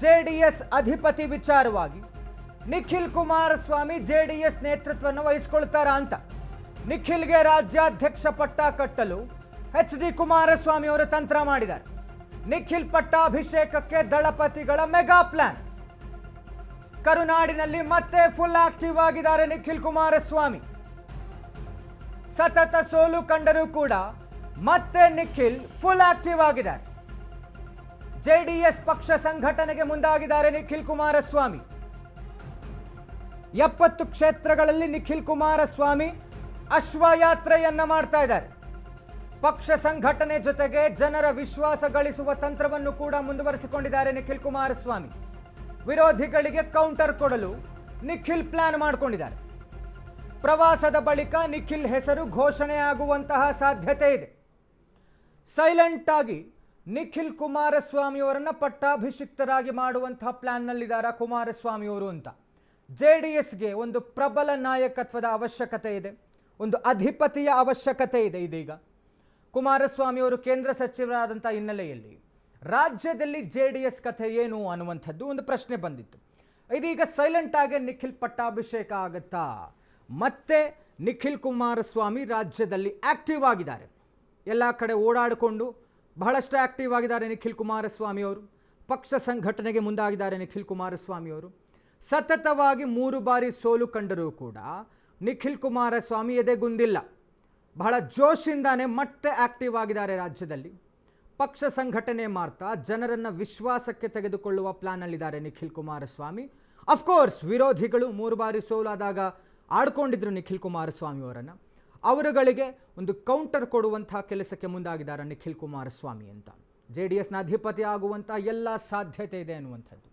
J D S ಅಧಿಪತಿ ವಿಚಾರವಾಗಿ Nikhil Kumaraswamy J D S ನೇತೃತ್ವವನ್ನು ವಹಿಸಿಕೊಳ್ತಾರಾ ಅಂತ. ನಿಖಿಲ್ಗೆ ರಾಜ್ಯಾಧ್ಯಕ್ಷ ಪಟ್ಟ ಕಟ್ಟಲು ಎಚ್ ಡಿ ಕುಮಾರಸ್ವಾಮಿ ಅವರು ತಂತ್ರ ಮಾಡಿದ್ದಾರೆ. ನಿಖಿಲ್ ಪಟ್ಟಾಭಿಷೇಕಕ್ಕೆ ದಳಪತಿಗಳ ಮೆಗಾ ಪ್ಲಾನ್. ಕರುನಾಡಿನಲ್ಲಿ ಮತ್ತೆ ಫುಲ್ ಆಕ್ಟಿವ್ ಆಗಿದ್ದಾರೆ ನಿಖಿಲ್ ಕುಮಾರಸ್ವಾಮಿ. ಸತತ ಸೋಲು ಕಂಡರೂ ಕೂಡ ಮತ್ತೆ ನಿಖಿಲ್ ಫುಲ್ ಆಕ್ಟಿವ್ ಆಗಿದ್ದಾರೆ. ಜೆಡಿಎಸ್ ಪಕ್ಷ ಸಂಘಟನೆಗೆ ಮುಂದಾಗಿದ್ದಾರೆ ನಿಖಿಲ್ ಕುಮಾರಸ್ವಾಮಿ. ಎಪ್ಪತ್ತು ಕ್ಷೇತ್ರಗಳಲ್ಲಿ ನಿಖಿಲ್ ಕುಮಾರಸ್ವಾಮಿ ಅಶ್ವಯಾತ್ರೆಯನ್ನ ಮಾಡ್ತಾ ಇದ್ದಾರೆ. ಪಕ್ಷ ಸಂಘಟನೆ ಜೊತೆಗೆ ಜನರ ವಿಶ್ವಾಸ ಗಳಿಸುವ ತಂತ್ರವನ್ನು ಕೂಡ ಮುಂದುವರಿಸಿಕೊಂಡಿದ್ದಾರೆ ನಿಖಿಲ್ ಕುಮಾರಸ್ವಾಮಿ. ವಿರೋಧಿಗಳಿಗೆ ಕೌಂಟರ್ ಕೊಡಲು ನಿಖಿಲ್ ಪ್ಲಾನ್ ಮಾಡಿಕೊಂಡಿದ್ದಾರೆ. ಪ್ರವಾಸದ ಬಳಿಕ ನಿಖಿಲ್ ಹೆಸರು ಘೋಷಣೆಯಾಗುವಂತಹ ಸಾಧ್ಯತೆ ಇದೆ. ಸೈಲೆಂಟ್ ಆಗಿ ನಿಖಿಲ್ ಕುಮಾರಸ್ವಾಮಿ ಅವರನ್ನು ಪಟ್ಟಾಭಿಷಿಕ್ತರಾಗಿ ಮಾಡುವಂತಹ ಪ್ಲ್ಯಾನ್ನಲ್ಲಿದ್ದಾರೆ ಕುಮಾರಸ್ವಾಮಿ ಅವರು ಅಂತ. ಜೆ ಡಿ ಎಸ್ಗೆ ಒಂದು ಪ್ರಬಲ ನಾಯಕತ್ವದ ಅವಶ್ಯಕತೆ ಇದೆ, ಒಂದು ಅಧಿಪತಿಯ ಅವಶ್ಯಕತೆ ಇದೆ ಇದೀಗ. ಕುಮಾರಸ್ವಾಮಿ ಅವರು ಕೇಂದ್ರ ಸಚಿವರಾದಂಥ ಹಿನ್ನೆಲೆಯಲ್ಲಿ ರಾಜ್ಯದಲ್ಲಿ ಜೆ ಡಿ ಎಸ್ ಕಥೆ ಏನು ಅನ್ನುವಂಥದ್ದು ಒಂದು ಪ್ರಶ್ನೆ ಬಂದಿತ್ತು. ಇದೀಗ ಸೈಲೆಂಟ್ ಆಗಿ ನಿಖಿಲ್ ಪಟ್ಟಾಭಿಷೇಕ ಆಗುತ್ತಾ? ಮತ್ತೆ ನಿಖಿಲ್ ಕುಮಾರಸ್ವಾಮಿ ರಾಜ್ಯದಲ್ಲಿ ಆಕ್ಟಿವ್ ಆಗಿದ್ದಾರೆ. ಎಲ್ಲ ಕಡೆ ಓಡಾಡಿಕೊಂಡು ಬಹಳಷ್ಟು ಆ್ಯಕ್ಟಿವ್ ಆಗಿದ್ದಾರೆ ನಿಖಿಲ್ ಕುಮಾರಸ್ವಾಮಿ ಅವರು. ಪಕ್ಷ ಸಂಘಟನೆಗೆ ಮುಂದಾಗಿದ್ದಾರೆ ನಿಖಿಲ್ ಕುಮಾರಸ್ವಾಮಿ ಅವರು. ಸತತವಾಗಿ ಮೂರು ಬಾರಿ ಸೋಲು ಕಂಡರೂ ಕೂಡ ನಿಖಿಲ್ ಕುಮಾರಸ್ವಾಮಿ ಎದೆಗುಂದಿಲ್ಲ ಬಹಳ ಜೋಶಿಂದಾನೆ ಮತ್ತೆ ಆಕ್ಟಿವ್ ಆಗಿದ್ದಾರೆ ರಾಜ್ಯದಲ್ಲಿ. ಪಕ್ಷ ಸಂಘಟನೆ ಮಾಡ್ತಾ ಜನರನ್ನು ವಿಶ್ವಾಸಕ್ಕೆ ತೆಗೆದುಕೊಳ್ಳುವ ಪ್ಲಾನಲ್ಲಿದ್ದಾರೆ ನಿಖಿಲ್ ಕುಮಾರಸ್ವಾಮಿ. ಅಫ್ಕೋರ್ಸ್ ವಿರೋಧಿಗಳು ಮೂರು ಬಾರಿ ಸೋಲಾದಾಗ ಆಡ್ಕೊಂಡಿದ್ರು ನಿಖಿಲ್ ಕುಮಾರಸ್ವಾಮಿ ಅವರನ್ನು. ಅವರುಗಳಿಗೆ ಒಂದು ಕೌಂಟರ್ ಕೊಡುವಂತಹ ಕೆಲಸಕ್ಕೆ ಮುಂದಾಗಿದ್ದಾರೆ ನಿಖಿಲ್ ಕುಮಾರಸ್ವಾಮಿ ಅಂತ. ಜೆ ಡಿ ಎಸ್ನ ಅಧಿಪತಿ ಆಗುವಂಥ ಎಲ್ಲ ಸಾಧ್ಯತೆ ಇದೆ ಅನ್ನುವಂಥದ್ದು.